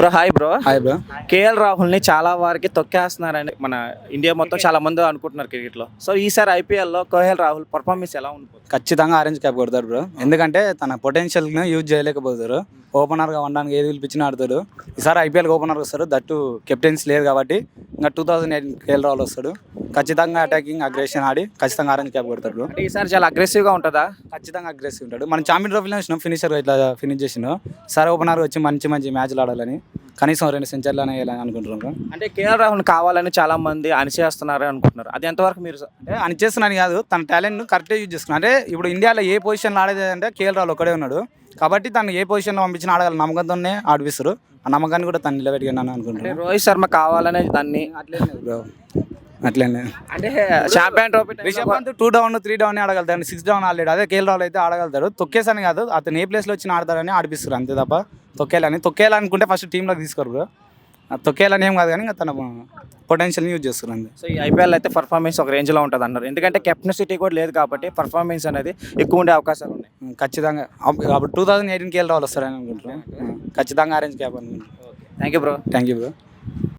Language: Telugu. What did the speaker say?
Bro hi bro hi bro K L రాహుల్ని చాలా వారికి తొక్కేస్తున్నారని మన ఇండియా మొత్తం చాలా మంది అనుకుంటున్నారు క్రికెట్లో. సో ఈసారి ఐపీఎల్లో కేఎల్ రాహుల్ పర్ఫార్మెన్స్ ఎలా ఉంటుంది? ఖచ్చితంగా ఆరెంజ్ క్యాప్ కొడతాడు బ్రో ఎందుకంటే తన పొటెన్షియల్ని యూజ్ చేయలేకపోతారు ఓపెనర్గా ఉండడానికి ఏది పిలిపించినా ఆడతాడు. ఈసారి ఐపీఎల్కి ఓపెనర్ వస్తాడు. దట్టు కెప్టెన్స్ లేదు కాబట్టి ఇంకా two thousand eight K L Rahul వస్తాడు. ఖచ్చితంగా అటాకింగ్ అగ్రెషన్ ఆడి ఖచ్చితంగా ఆరెంజ్ క్యాప్ కొడతాడు. అంటే ఈసారి చాలా అగ్రెసివ్గా ఉంటుందా? ఖచ్చితంగా అగ్రెసివ్ ఉంటాడు. మనం ఛాంపియన్ ట్రోఫీలో చూసినాం ఫినిషర్ ఇట్లా ఫినిష్ చేసినాం సరే ఓపెనర్ వచ్చి మంచి మంచి మ్యాచ్లు ఆడాలని కనీసం రెండు సెంచర్లు అనే వేయాలని అనుకుంటున్నాం బ్రో అంటే కేఎల్ రాహుల్ కావాలని చాలా మంది అనిచేస్తున్నారు అనుకుంటున్నారు. అది ఎంతవరకు మీరు అంటే అని చేస్తున్నాను కాదు తన టాలెంట్ కరెక్ట్గా యూజ్ చేసుకున్నాను అంటే ఇప్పుడు ఇండియాలో ఏ పొజిషన్లో ఆడేది అంటే కేఎల్ రాహుల్ ఒక్కడే ఉన్నాడు. కాబట్టి తను ఏ పొజిషన్లో పంపించిన ఆడగల నమ్మకంతోనే ఆడిపిస్తారు ఆ నమ్మకాన్ని కూడా తను నిలబెట్టుకున్నాను అనుకుంటున్నాను. రోహిత్ శర్మ కావాలనే దాన్ని బ్రో అట్లనే. అంటే champion trophy Rishabh Pant two down three down ఆడగలుగుతాడు six down ఆడలేడు. అదే కేఎల్ రాహుల్ అయితే ఆడగలుగుతాడు తొక్కేసని కాదు అతను ఏ ప్లేస్లో వచ్చి ఆడతాడని ఆడిపిస్తారు అంతే తప్ప తొక్కేయాలని. తొక్కేయాలనుకుంటే ఫస్ట్ టీంలోకి తీసుకోరు బ్రో ఆ తొక్కేయాలని ఏం కాదు కానీ తన పొటెన్షియల్ని యూజ్ చేస్తారు అంతే. సో ఈ ఐపీఎల్ అయితే పర్ఫార్మెన్స్ ఒక రేంజ్లో ఉంటుంది అన్నారు. ఎందుకంటే కెప్టెన్సిటీ కూడా లేదు కాబట్టి పర్ఫార్మెన్స్ అనేది ఎక్కువ ఉండే అవకాశాలు ఉన్నాయి. ఖచ్చితంగా. అప్- అప్పుడు two thousand eighteen K L Rahul వస్తారని అనుకుంటున్నాను ఖచ్చితంగా ఆరెంజ్ క్యాప్ అనుకుంటున్నాను thank you bro thank you bro